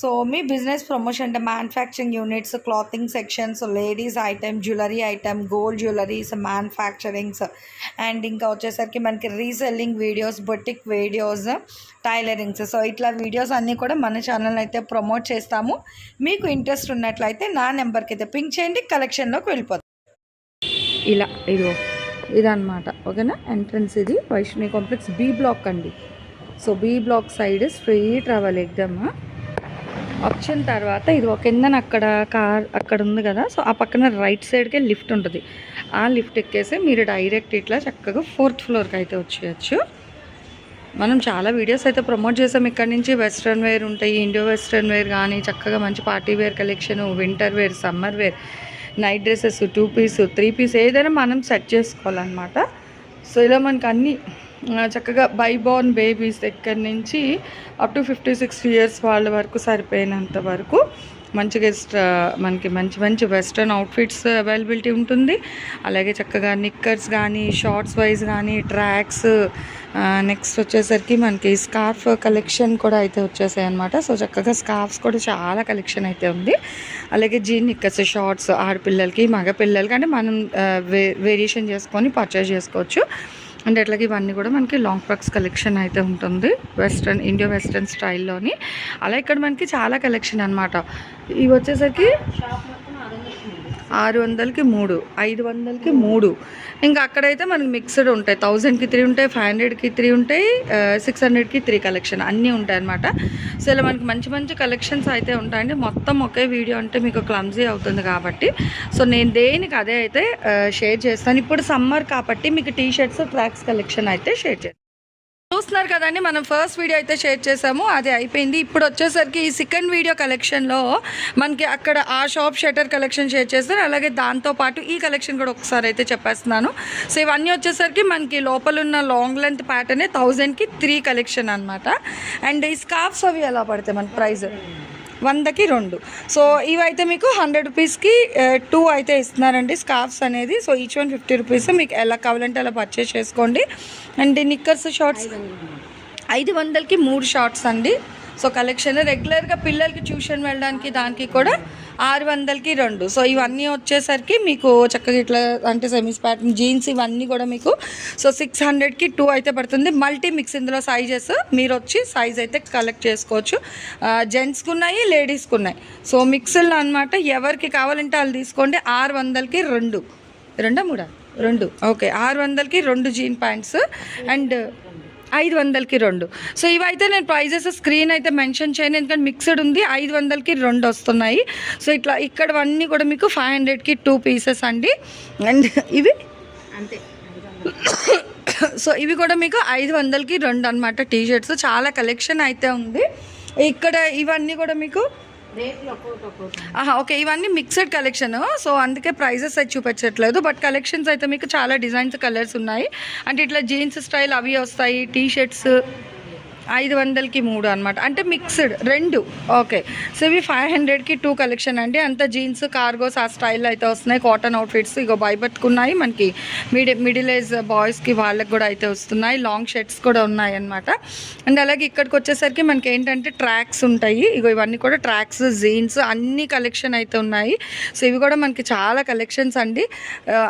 So మీ business promotion అంటే manufacturing units clothing sections ladies item jewellery item gold jewelleries manufacturings. And ఇంకా వచ్చేసరికి మనకి reselling videos boutique videos tailorings. So ఇట్లా videos అన్నీ కూడా మన ఛానల్ అయితే ప్రమోట్ చేస్తాము. మీకు ఇంట్రెస్ట్ ఉన్నట్లయితే నా నెంబర్కి అయితే పింక్ చేయండి కలెక్షన్లోకి వెళ్ళిపోతాం ఇలా ఇదిగో ఇదన్నమాట ఓకేనా? ఎంట్రన్స్ ఇది వైష్ణవి కాంప్లెక్స్ బి బ్లాక్ అండి. So B block side street రావాలి ఎగ్దమ్మా వచ్చిన తర్వాత ఇది ఒక కిందన అక్కడ కార్ అక్కడ ఉంది కదా సో ఆ పక్కన రైట్ సైడ్కే లిఫ్ట్ ఉంటుంది. ఆ లిఫ్ట్ ఎక్కేసి మీరు డైరెక్ట్ ఇట్లా చక్కగా ఫోర్త్ ఫ్లోర్కి అయితే వచ్చేయచ్చు. మనం చాలా వీడియోస్ అయితే ప్రమోట్ చేసాం ఇక్కడ నుంచి. వెస్ట్రన్ వేర్ ఉంటాయి ఇండో వెస్ట్రన్ వేర్ కానీ చక్కగా మంచి party wear collection winter wear summer wear night dresses two piece three piece ఏదైనా మనం సెట్ చేసుకోవాలన్నమాట. సో ఇలా మనకు అన్నీ చక్కగా బైబార్న్ బేబీస్ దగ్గర నుంచి up to fifty sixty years వాళ్ళ వరకు సరిపోయినంత వరకు మంచిగా స్ట్ర- మనకి మంచి మంచి వెస్ట్రన్ అవుట్ఫిట్స్ అవైలబిలిటీ ఉంటుంది. అలాగే చక్కగా నిక్కర్స్ కానీ షార్ట్స్ వైజ్ కానీ ట్రాక్స్ నెక్స్ట్ వచ్చేసరికి మనకి స్కార్ఫ్ కలెక్షన్ కూడా అయితే వచ్చేసాయి అనమాట సో చక్కగా స్కార్ఫ్స్ కూడా చాలా కలెక్షన్ అయితే ఉంది. అలాగే జీన్ నిక్కర్స్ షార్ట్స్ ఆడపిల్లలకి మగపిల్లలకి అంటే మనం వే వేరియేషన్ చేసుకొని పర్చేస్ చేసుకోవచ్చు. అంటే అట్లాగే ఇవన్నీ కూడా మనకి లాంగ్ ఫ్రాక్స్ కలెక్షన్ అయితే ఉంటుంది. వెస్ట్రన్ ఇండియా వెస్ట్రన్ స్టైల్లోని అలా ఇక్కడ మనకి చాలా కలెక్షన్ అనమాట ఇవి వచ్చేసరికి ఆరు వందలకి మూడు ఐదు వందలకి మూడు. ఇంకా అక్కడైతే మనకి మిక్స్డ్ ఉంటాయి. థౌజండ్కి త్రీ ఉంటాయి ఫైవ్ హండ్రెడ్కి త్రీ ఉంటాయి సిక్స్ హండ్రెడ్కి త్రీ కలెక్షన్ అన్నీ ఉంటాయి అనమాట సో ఇలా మనకి మంచి మంచి కలెక్షన్స్ అయితే ఉంటాయండి. మొత్తం ఒకే వీడియో అంటే మీకు క్లమ్జీ అవుతుంది కాబట్టి. సో నేను దేనికి అదే అయితే షేర్ చేస్తాను. ఇప్పుడు సమ్మర్ కాబట్టి మీకు టీ షర్ట్స్ ట్రాక్స్ కలెక్షన్ అయితే షేర్ చేస్తాను. చూస్తున్నారు కదండి మనం ఫస్ట్ వీడియో అయితే షేర్ చేసాము అది అయిపోయింది. ఇప్పుడు వచ్చేసరికి ఈ సెకండ్ వీడియో కలెక్షన్లో మనకి అక్కడ ఆ షాప్ షటర్ కలెక్షన్ షేర్ చేస్తారు అలాగే దాంతో పాటు ఈ కలెక్షన్ కూడా ఒకసారి అయితే చెప్పేస్తున్నాను. సో ఇవన్నీ వచ్చేసరికి మనకి లోపల ఉన్న లాంగ్ లెంత్ ప్యాటర్నే థౌజండ్కి త్రీ కలెక్షన్ అనమాట అండ్ ఈ స్కార్ఫ్స్ అవి ఎలా పడతాయి మన ప్రైస్ వందకి రెండు. సో ఇవైతే మీకు హండ్రెడ్ రూపీస్కి టూ అయితే ఇస్తున్నారండి స్కార్ఫ్స్ అనేది. So each one fifty rupees మీకు ఎలా కావాలంటే అలా పర్చేస్ చేసుకోండి. And knickers shorts? ఐదు వందలకి మూడు షార్ట్స్ అండి. సో కలెక్షన్ రెగ్యులర్గా పిల్లలకి ట్యూషన్ వెళ్ళడానికి దానికి కూడా ఆరు వందలకి రెండు. సో ఇవన్నీ వచ్చేసరికి మీకు చక్కగా ఇట్లా అంటే సెమీస్ ప్యాటర్న్ జీన్స్ ఇవన్నీ కూడా మీకు సో సిక్స్ హండ్రెడ్కి టూ అయితే పడుతుంది. మల్టీ మిక్స్ ఇందులో సైజెస్ మీరు వచ్చి సైజ్ అయితే కలెక్ట్ చేసుకోవచ్చు. జెంట్స్కి ఉన్నాయి లేడీస్కి ఉన్నాయి సో మిక్స్లు అనమాట ఎవరికి కావాలంటే వాళ్ళు తీసుకోండి. ఆరు వందలకి రెండు. రెండా మూడా? రెండు. ఓకే ఆరు వందలకి రెండు జీన్ ప్యాంట్స్. అండ్ ఐదు వందలకి రెండు. సో ఇవైతే నేను ప్రైజెస్ స్క్రీన్ అయితే మెన్షన్ చేయను. ఎందుకంటే మిక్స్డ్ ఉంది. ఐదు వందలకి రెండు వస్తున్నాయి. సో ఇట్లా ఇక్కడవన్నీ కూడా మీకు ఫైవ్ హండ్రెడ్కి టూ పీసెస్ అండి. అండ్ ఇవి? అంతే. సో ఇవి కూడా మీకు ఐదు వందలకి రెండు అనమాట టీ షర్ట్స్ చాలా కలెక్షన్ అయితే ఉంది. ఇక్కడ ఇవన్నీ కూడా మీకు ఆహా ఓకే ఇవన్నీ మిక్సెడ్ కలెక్షన్ సో అందుకే ప్రైజెస్ అయితే చూపించట్లేదు. బట్ కలెక్షన్స్ అయితే మీకు చాలా డిజైన్స్ కలర్స్ ఉన్నాయి. అంటే ఇట్లా జీన్స్ స్టైల్ అవి వస్తాయి టీ షర్ట్స్ ఐదు వందలకి మూడు అనమాట అంటే మిక్స్డ్ రెండు. ఓకే సో ఇవి ఫైవ్ హండ్రెడ్కి టూ కలెక్షన్ అండి. అంత జీన్స్ కార్గోస్ ఆ స్టైల్ అయితే వస్తున్నాయి. కాటన్ అవుట్ఫిట్స్ ఇగో ఉన్నాయి మనకి మిడి మిడిల్ ఏజ్ బాయ్స్కి వాళ్ళకి కూడా అయితే వస్తున్నాయి. లాంగ్ షర్ట్స్ కూడా ఉన్నాయి అనమాట అండ్ అలాగే ఇక్కడికి వచ్చేసరికి మనకి ఏంటంటే ట్రాక్స్ ఉంటాయి. ఇగో ఇవన్నీ కూడా ట్రాక్స్ జీన్స్ అన్ని కలెక్షన్ అయితే ఉన్నాయి. సో ఇవి కూడా మనకి చాలా కలెక్షన్స్ అండి.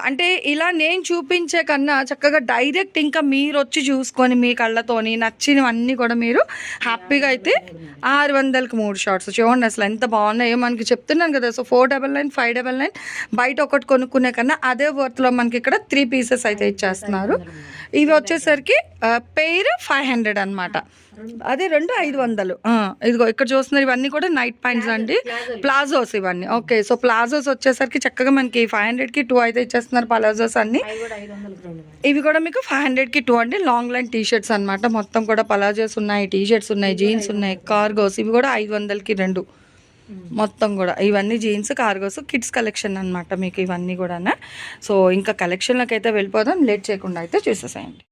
అంటే ఇలా నేను చూపించే కన్నా చక్కగా డైరెక్ట్ ఇంకా మీరు వచ్చి చూసుకొని మీ కళ్ళతోని నచ్చినవన్నీ కూడా మీరు హ్యాపీగా అయితే ఆరు వందలకి మూడు షార్ట్స్ చూడండి అసలు ఎంత బాగున్నాయో మనకి చెప్తున్నాను కదా. So four double nine five double nine బయట ఒకటి కొనుక్కునే కన్నా అదే వర్త్లో మనకి ఇక్కడ త్రీ పీసెస్ అయితే ఇచ్చేస్తున్నారు. ఇవి వచ్చేసరికి పెయిర్ ఫైవ్ హండ్రెడ్ అనమాట అదే రెండు ఐదు వందలు. ఇదిగో ఇక్కడ చూస్తున్నారు ఇవన్నీ కూడా నైట్ ప్యాంట్స్ అండి. ప్లాజోస్ ఇవన్నీ. ఓకే సో ప్లాజోస్ వచ్చేసరికి చక్కగా మనకి ఫైవ్ హండ్రెడ్కి టూ అయితే ఇచ్చేస్తున్నారు ప్లాజోస్ అన్ని. ఇవి కూడా మీకు ఫైవ్ హండ్రెడ్కి టూ అండి. లాంగ్ లైన్ టీ షర్ట్స్ అనమాట మొత్తం కూడా పలాజోస్ ఉన్నాయి టీ షర్ట్స్ ఉన్నాయి జీన్స్ ఉన్నాయి కార్గోస్ ఇవి కూడా ఐదు వందలకి రెండు. మొత్తం కూడా. ఇవన్నీ జీన్స్ కార్గోస్ కిడ్స్ కలెక్షన్ అనమాట మీకు ఇవన్నీ కూడా సో ఇంకా కలెక్షన్లోకి అయితే వెళ్ళిపోదాం లేట్ చేయకుండా అయితే చూసేసేయండి.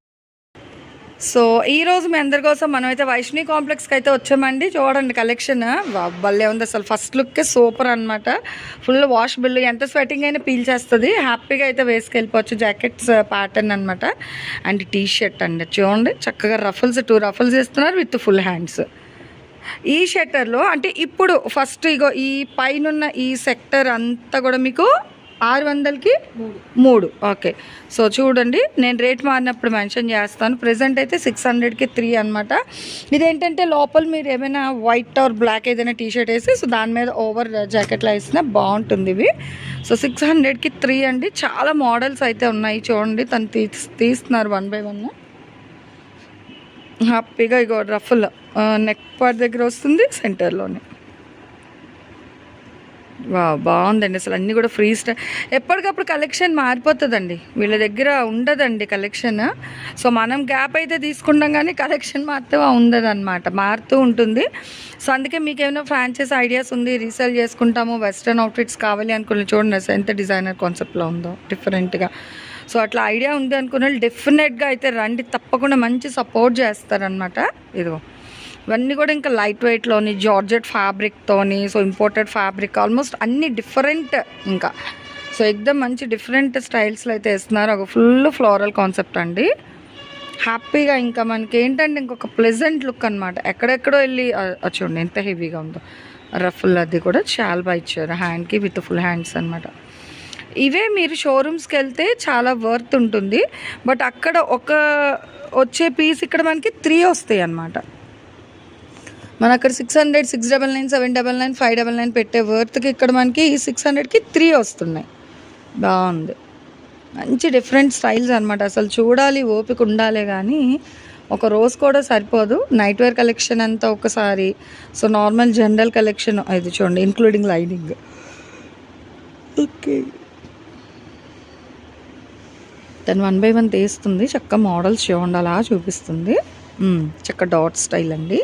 సో ఈ రోజు మీ అందరి కోసం మనం అయితే వైష్ణవి కాంప్లెక్స్కి అయితే వచ్చామండి. చూడండి కలెక్షన్ భలే ఉంది అసలు. ఫస్ట్ లుక్కే సూపర్ అనమాట ఫుల్ వాష్ బిల్ ఎంత స్వెటింగ్ అయినా పీల్చేస్తుంది హ్యాపీగా అయితే వేసుకెళ్ళిపోవచ్చు. జాకెట్స్ ప్యాటర్న్ అనమాట అండ్ టీ షర్ట్ అండి. చూడండి చక్కగా రఫుల్స్ టూ రఫుల్స్ ఇస్తున్నారు విత్ ఫుల్ హ్యాండ్స్ ఈ షట్టర్లో అంటే ఇప్పుడు ఫస్ట్ ఇగో ఈ పైన ఈ సెక్టర్ అంతా కూడా మీకు ఆరు వందలకి మూడు. ఓకే. సో చూడండి నేను రేట్ మారినప్పుడు మెన్షన్ చేస్తాను. ప్రజెంట్ అయితే సిక్స్ హండ్రెడ్కి త్రీ అనమాట ఇదేంటంటే లోపల మీరు ఏమైనా వైట్ ఆర్ బ్లాక్ ఏదైనా టీషర్ట్ వేసి సో దాని మీద ఓవర్ జాకెట్లో వేసినా బాగుంటుంది ఇవి. సో సిక్స్ హండ్రెడ్కి త్రీ అండి. చాలా మోడల్స్ అయితే ఉన్నాయి చూడండి తను తీస్తున్నారు వన్ బై వన్. హ్యాపీగా ఇగో రఫుల్. నెక్ పార్ట్ దగ్గర వస్తుంది సెంటర్లోనే వా బాగుందండి. అసలు అన్నీ కూడా ఫ్రీ స్టైల్ ఎప్పటికప్పుడు కలెక్షన్ మారిపోతుందండి. వీళ్ళ దగ్గర ఉండదండి కలెక్షన్ సో మనం గ్యాప్ అయితే తీసుకుంటాం కానీ కలెక్షన్ మాత్రం ఉండదన్నమాట. మారుతూ ఉంటుంది. సో అందుకే మీకు ఏమైనా ఫ్రాంచైజ్ ఐడియాస్ ఉంది రీసేల్ చేసుకుంటాము వెస్ట్రన్ అవుట్ఫిట్స్ కావాలి అనుకున్న చూడండి అసలు ఎంత డిజైనర్ కాన్సెప్ట్లో ఉందో డిఫరెంట్గా సో అట్లా ఐడియా ఉంది అనుకున్న వాళ్ళు డెఫినెట్గా అయితే రండి తప్పకుండా మంచి సపోర్ట్ చేస్తారనమాట ఇదిగో. ఇవన్నీ కూడా ఇంకా లైట్ వెయిట్లోని జార్జెట్ ఫ్యాబ్రిక్తోని సో ఇంపోర్టెడ్ ఫ్యాబ్రిక్ ఆల్మోస్ట్ అన్ని డిఫరెంట్ ఇంకా. సో ఎక్దమ్ మంచి డిఫరెంట్ స్టైల్స్లో అయితే వేస్తున్నారు. ఒక ఫుల్ ఫ్లోరల్ కాన్సెప్ట్ అండి. హ్యాపీగా ఇంకా మనకి ఏంటంటే ఇంకొక ప్లెజెంట్ లుక్ అనమాట ఎక్కడెక్కడో వెళ్ళి చూడండి ఎంత హెవీగా ఉందో. రఫుల్ అది కూడా చాలా బాగా ఇచ్చారు హ్యాండ్కి విత్ ఫుల్ హ్యాండ్స్ అనమాట ఇవే మీరు షోరూమ్స్కి వెళ్తే చాలా వర్త్ ఉంటుంది. బట్ అక్కడ ఒక వచ్చే పీస్ ఇక్కడ మనకి త్రీ వస్తాయి అన్నమాట. మన అక్కడ six hundred six double nine seven double nine five double nine పెట్టే వర్త్కి ఇక్కడ మనకి సిక్స్ హండ్రెడ్కి త్రీ వస్తున్నాయి. బాగుంది. మంచి డిఫరెంట్ స్టైల్స్ అనమాట అసలు చూడాలి ఓపిక ఉండాలి కానీ ఒక రోజు కూడా సరిపోదు. నైట్ వేర్ కలెక్షన్ అంతా ఒకసారి. సో నార్మల్ జనరల్ కలెక్షన్ ఇది చూడండి ఇంక్లూడింగ్ లైనింగ్ ఓకే దాని వన్ బై వన్ తీస్తుంది. చక్క మోడల్స్ చూడండి అలా చూపిస్తుంది. చక్క డాట్ స్టైల్ అండి.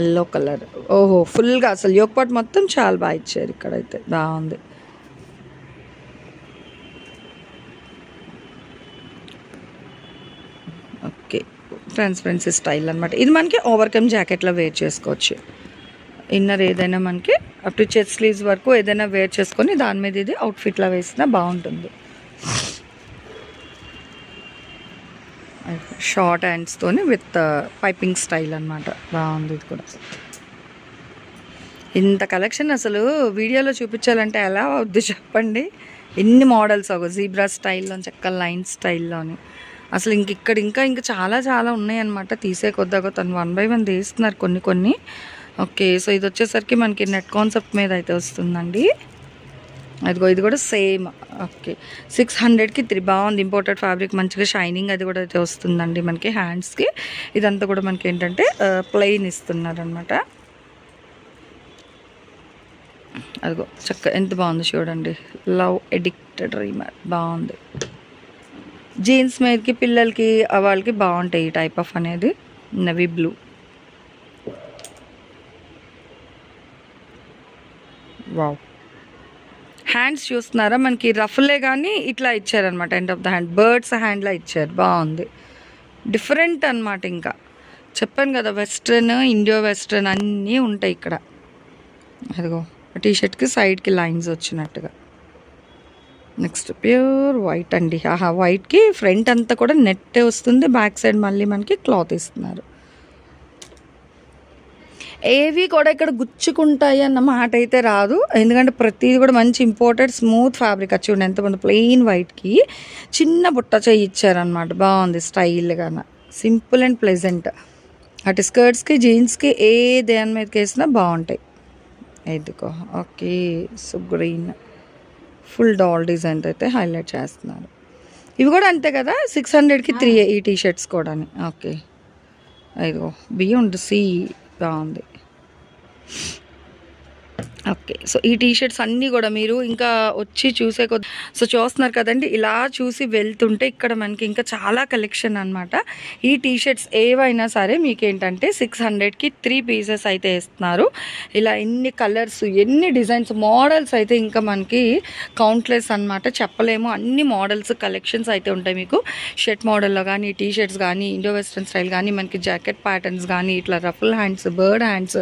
ఎల్లో కలర్ ఓహో ఫుల్గా అసలు యోగపాటు మొత్తం చాలా బాగా ఇచ్చారు ఇక్కడైతే. బాగుంది. ఓకే. ట్రాన్స్పరెన్సీ స్టైల్ అనమాట ఇది మనకి ఓవర్కమ్ జాకెట్లో వేర్ చేసుకోవచ్చు. ఇన్నర్ ఏదైనా మనకి అప్ టు చెస్ట్ స్లీవ్స్ వరకు ఏదైనా వేర్ చేసుకొని దాని మీద ఇది అవుట్ఫిట్లో వేసినా బాగుంటుంది. షార్ట్ హ్యాండ్స్తోని విత్ పైపింగ్ స్టైల్ అనమాట బాగుంది ఇది కూడా. ఇంత కలెక్షన్ అసలు వీడియోలో చూపించాలంటే ఎలా అవుద్ది చెప్పండి? ఎన్ని మోడల్స్ ఒక జీబ్రా స్టైల్లో చక్క లైన్ స్టైల్లోని. అసలు ఇంక ఇక్కడ ఇంకా ఇంకా చాలా చాలా ఉన్నాయన్నమాట. తీసే కొద్దాగా తను వన్ బై వన్ తీస్తున్నారు కొన్ని కొన్ని. ఓకే సో ఇది వచ్చేసరికి మనకి నెట్ కాన్సెప్ట్ మీద అయితే వస్తుందండి. అదిగో ఇది కూడా సేమ్. ఓకే. సిక్స్ హండ్రెడ్కి త్రీ బాగుంది. ఇంపోర్టెడ్ ఫ్యాబ్రిక్ మంచిగా షైనింగ్ అది కూడా అయితే వస్తుందండి మనకి హ్యాండ్స్కి. ఇదంతా కూడా మనకి ఏంటంటే ప్లెయిన్ ఇస్తున్నారనమాట. అదిగో చక్క ఎంత బాగుంది చూడండి. లవ్ ఎడిక్టెడ్ రీమర్ బాగుంది. జీన్స్ మీదకి పిల్లలకి వాళ్ళకి బాగుంటాయి ఈ టైప్ ఆఫ్ అనేది. Navy blue. వావ్. హ్యాండ్స్ చూస్తున్నారా? మనకి రఫ్లే కానీ ఇట్లా ఇచ్చారనమాట end of the hand birds హ్యాండ్లా ఇచ్చారు. బాగుంది. డిఫరెంట్ అనమాట ఇంకా. చెప్పాను కదా వెస్ట్రన్ ఇండియో వెస్ట్రన్ అన్నీ ఉంటాయి ఇక్కడ. అదిగో టీ షర్ట్కి సైడ్కి లైన్స్ వచ్చినట్టుగా. నెక్స్ట్ ప్యూర్ వైట్ అండి. ఆహా వైట్కి ఫ్రంట్ అంతా కూడా నెట్ వస్తుంది. బ్యాక్ సైడ్ మళ్ళీ మనకి క్లాత్ ఇస్తున్నారు. ఏవి కూడా ఇక్కడ గుచ్చుకుంటాయి అన్న మాట అయితే రాదు. ఎందుకంటే ప్రతిది కూడా మంచి ఇంపోర్టెడ్ స్మూత్ ఫ్యాబ్రిక్ వచ్చి ఉండే ఎంతమంది ప్లెయిన్ వైట్కి చిన్న బుట్ట చేయి ఇచ్చారనమాట బాగుంది స్టైల్గా సింపుల్ అండ్ ప్లెజెంట్ అటు స్కర్ట్స్కి జీన్స్కి ఏ దేని మీదకి వేసినా బాగుంటాయి. ఎదుకో okay so green full doll design అయితే హైలైట్ చేస్తున్నారు. ఇవి కూడా అంతే కదా? సిక్స్ హండ్రెడ్కి త్రీ ఈ టీ షర్ట్స్ కూడా ఓకే. ఇదిగో బియాండ్ సి బాగుంది. ఓకే. సో ఈ టీ షర్ట్స్ అన్నీ కూడా మీరు ఇంకా వచ్చి చూసే కొద్ది సో చూస్తున్నారు కదండి ఇలా చూసి వెళ్తుంటే ఇక్కడ మనకి ఇంకా చాలా కలెక్షన్ అనమాట ఈ టీ షర్ట్స్ ఏవైనా సరే మీకు ఏంటంటే సిక్స్ హండ్రెడ్కి త్రీ పీసెస్ అయితే ఇస్తున్నారు. ఇలా ఎన్ని కలర్స్ ఎన్ని డిజైన్స్ మోడల్స్ అయితే ఇంకా మనకి కౌంట్లెస్ అన్నమాట. చెప్పలేము అన్ని మోడల్స్ కలెక్షన్స్ అయితే ఉంటాయి మీకు. షర్ట్ మోడల్లో కానీ టీ షర్ట్స్ కానీ ఇండో వెస్ట్రన్ స్టైల్ కానీ మనకి జాకెట్ ప్యాటర్న్స్ కానీ ఇట్లా ruffle hands bird hands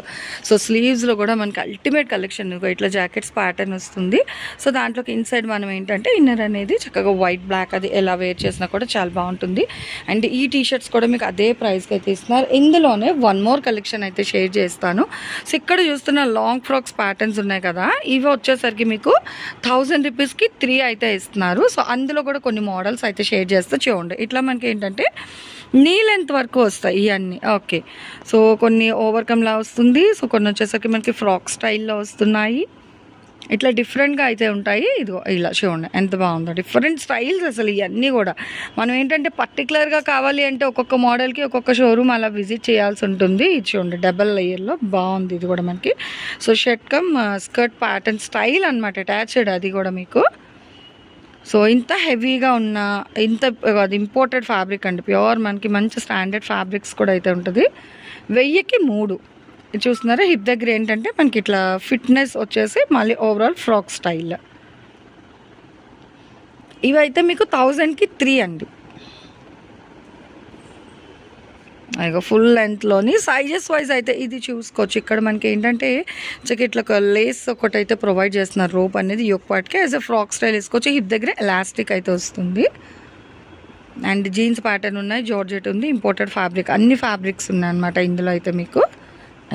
so స్లీవ్స్లో కూడా మనకి అల్టిమేట్ కలెక్షన్ ఇట్లా జాకెట్స్ ప్యాటర్న్ వస్తుంది. సో దాంట్లోకి ఇన్సైడ్ మనం ఏంటంటే ఇన్నర్ అనేది చక్కగా వైట్ బ్లాక్ అది ఎలా వేర్ చేసినా కూడా చాలా బాగుంటుంది. అండ్ ఈ టీ షర్ట్స్ కూడా మీకు అదే ప్రైస్కి అయితే ఇస్తున్నారు. ఇందులోనే వన్ మోర్ కలెక్షన్ అయితే షేర్ చేస్తాను. సో ఇక్కడ చూస్తున్న లాంగ్ ఫ్రాక్స్ ప్యాటర్న్స్ ఉన్నాయి కదా ఇవి వచ్చేసరికి మీకు థౌజండ్ రూపీస్కి త్రీ అయితే ఇస్తున్నారు. సో అందులో కూడా కొన్ని మోడల్స్ అయితే షేర్ చేస్తే చూడండి. ఇట్లా మనకి ఏంటంటే నీ లెంత్ వరకు వస్తాయి ఇవన్నీ ఓకే సో కొన్ని ఓవర్కమ్లా వస్తుంది. సో కొన్ని వచ్చేసరికి మనకి ఫ్రాక్ స్టైల్లో వస్తున్నాయి. ఇట్లా డిఫరెంట్గా అయితే ఉంటాయి. ఇదిగో ఇలా చూడండి ఎంత బాగుందో. డిఫరెంట్ స్టైల్స్ అసలు ఇవన్నీ కూడా. మనం ఏంటంటే పర్టికులర్గా కావాలి అంటే ఒక్కొక్క మోడల్కి ఒక్కొక్క షోరూమ్ అలా విజిట్ చేయాల్సి ఉంటుంది. ఇది చూడండి డబల్ లేయర్లో బాగుంది ఇది కూడా మనకి. So shirt come skirt pattern style అనమాట అటాచ్డ్ అది కూడా మీకు. సో ఇంత హెవీగా ఉన్న ఇంత అది ఇంపోర్టెడ్ ఫ్యాబ్రిక్ అండి. ప్యూర్ మనకి మంచి స్టాండర్డ్ ఫ్యాబ్రిక్స్ కూడా అయితే ఉంటుంది. వెయ్యికి మూడు. చూస్తున్నారా? హిప్ దగ్గర ఏంటంటే మనకి ఇట్లా ఫిట్నెస్ వచ్చేసి మళ్ళీ ఓవరాల్ ఫ్రాక్ స్టైల్ ఇవైతే మీకు థౌజండ్కి త్రీ అండి. ఇక ఫుల్ లెంత్లోని సైజెస్ వైజ్ అయితే ఇది చూసుకోవచ్చు. ఇక్కడ మనకి ఏంటంటే చక్క ఇట్లా ఒక లేస్ ఒకటి అయితే ప్రొవైడ్ చేస్తున్నారు. రోప్ అనేది యొక్క పాటికి యాజ్ ఎ ఫ్రాక్ స్టైల్ వేసుకోవచ్చు. హిప్ దగ్గర ఎలాస్టిక్ అయితే వస్తుంది. అండ్ జీన్స్ ప్యాటర్న్ ఉన్నాయి జార్జెట్ ఉంది ఇంపోర్టెడ్ ఫ్యాబ్రిక్ అన్ని ఫ్యాబ్రిక్స్ ఉన్నాయి అనమాట ఇందులో అయితే మీకు.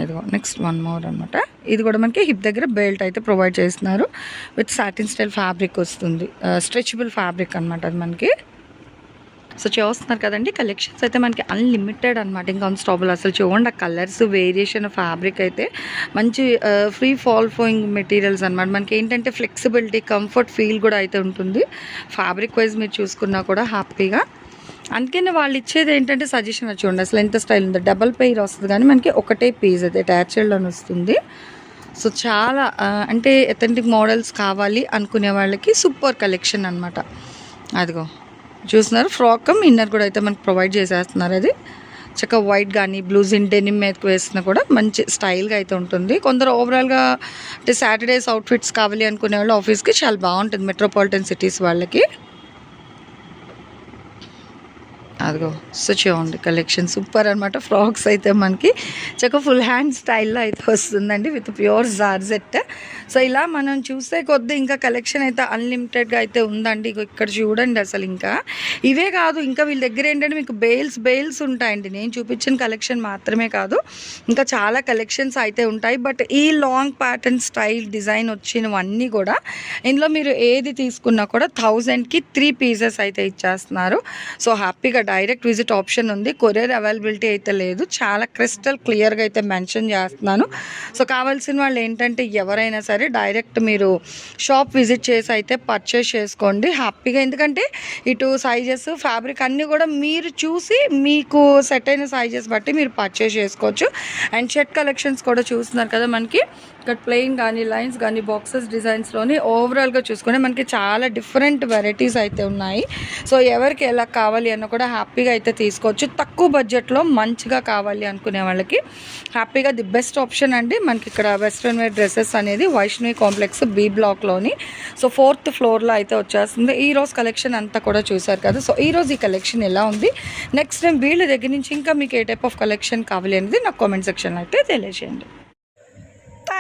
ఇదిగో నెక్స్ట్ వన్ మోర్ అనమాట ఇది కూడా మనకి హిప్ దగ్గర బెల్ట్ అయితే ప్రొవైడ్ చేస్తున్నారు. విత్ సాటిన్ స్టైల్ ఫ్యాబ్రిక్ వస్తుంది. స్ట్రెచబుల్ ఫ్యాబ్రిక్ అనమాట అది మనకి. సో చూస్తున్నారు కదండి. కలెక్షన్స్ అయితే మనకి అన్లిమిటెడ్ అనమాట ఇంకా అన్స్టాబుల్ అసలు చూడండి ఆ కలర్స్ వేరియేషన్ ఫ్యాబ్రిక్ అయితే మంచి ఫ్రీ ఫాల్ ఫోయింగ్ మెటీరియల్స్ అనమాట మనకి ఏంటంటే ఫ్లెక్సిబిలిటీ కంఫర్ట్ ఫీల్ కూడా అయితే ఉంటుంది. ఫ్యాబ్రిక్ వైజ్ మీరు చూసుకున్నా కూడా హ్యాపీగా. అందుకని వాళ్ళు ఇచ్చేది ఏంటంటే సజెషన్ చూడండి. అసలు ఎంత స్టైల్ ఉందో. డబల్ పెయిర్ వస్తుంది కానీ మనకి ఒకటే పీస్ అది అని వస్తుంది. సో చాలా అంటే ఎథెంటిక్ మోడల్స్ కావాలి అనుకునే వాళ్ళకి సూపర్ కలెక్షన్ అనమాట అదిగో. చూస్తున్నారు. ఫ్రాక్ ఇన్నర్ కూడా అయితే మనకు ప్రొవైడ్ చేసేస్తున్నారు అది. చక్కగా వైట్ కానీ బ్లూస్ ఇన్ డెనిమ్ మీదకి వేసినా కూడా మంచి స్టైల్గా అయితే ఉంటుంది. కొందరు ఓవరాల్గా అంటే సాటర్డేస్ అవుట్ఫిట్స్ కావాలి అనుకునే వాళ్ళు ఆఫీస్కి చాలా బాగుంటుంది. మెట్రోపాలిటన్ సిటీస్ వాళ్ళకి. అదిగో సో చూడండి కలెక్షన్ సూపర్ అనమాట ఫ్రాక్స్ అయితే మనకి చక్క ఫుల్ హ్యాండ్ స్టైల్లో అయితే వస్తుందండి విత్ ప్యూర్ జార్జెట్ సో ఇలా మనం చూసే కొద్దీ ఇంకా కలెక్షన్ అయితే అన్లిమిటెడ్గా అయితే ఉందండి. ఇక్కడ చూడండి అసలు ఇంకా. ఇవే కాదు ఇంకా వీళ్ళ దగ్గర ఏంటంటే మీకు బెయిల్స్ బెయిల్స్ ఉంటాయండి. నేను చూపించిన కలెక్షన్ మాత్రమే కాదు. ఇంకా చాలా కలెక్షన్స్ అయితే ఉంటాయి. బట్ ఈ లాంగ్ ప్యాటర్న్ స్టైల్ డిజైన్ వచ్చినవన్నీ కూడా ఇందులో మీరు ఏది తీసుకున్నా కూడా థౌజండ్కి త్రీ పీసెస్ అయితే ఇచ్చేస్తున్నారు. సో హ్యాపీగా డైరెక్ట్ విజిట్ ఆప్షన్ ఉంది. కొరియర్ అవైలబిలిటీ అయితే లేదు. చాలా క్రిస్టల్ క్లియర్గా అయితే మెన్షన్ చేస్తున్నాను. సో కావాల్సిన వాళ్ళు ఏంటంటే ఎవరైనా సరే డైరెక్ట్ మీరు షాప్ విజిట్ చేసి అయితే పర్చేస్ చేసుకోండి. హ్యాపీగా ఎందుకంటే ఇటు సైజెస్ ఫ్యాబ్రిక్ అన్నీ కూడా మీరు చూసి మీకు సెట్ అయిన సైజెస్ బట్టి మీరు పర్చేస్ చేసుకోవచ్చు. అండ్ షర్ట్ కలెక్షన్స్ కూడా చూస్తున్నారు కదా మనకి. ఇక్కడ ప్లెయిన్ కానీ లైన్స్ కానీ బాక్సెస్ డిజైన్స్లోని ఓవరాల్గా చూసుకుంటే మనకి చాలా డిఫరెంట్ వెరైటీస్ అయితే ఉన్నాయి. సో ఎవరికి ఎలా కావాలి అన్న కూడా హ్యాపీగా అయితే తీసుకోవచ్చు. తక్కువ బడ్జెట్లో మంచిగా కావాలి అనుకునే వాళ్ళకి హ్యాపీగా ది బెస్ట్ ఆప్షన్ అండి. మనకి ఇక్కడ వెస్ట్రన్ వేర్ డ్రెస్సెస్ అనేది వైష్ణవి కాంప్లెక్స్ బి బ్లాక్లోని సో ఫోర్త్ ఫ్లోర్లో అయితే వచ్చేస్తుంది. ఈ రోజు కలెక్షన్ అంతా కూడా చూశారు కదా. సో ఈ రోజు ఈ కలెక్షన్ ఎలా ఉంది? నెక్స్ట్ టైం వీళ్ళ దగ్గర నుంచి ఇంకా మీకు ఏ టైప్ ఆఫ్ కలెక్షన్ కావాలి అనేది నాకు కామెంట్ సెక్షన్లో అయితే తెలియజేయండి.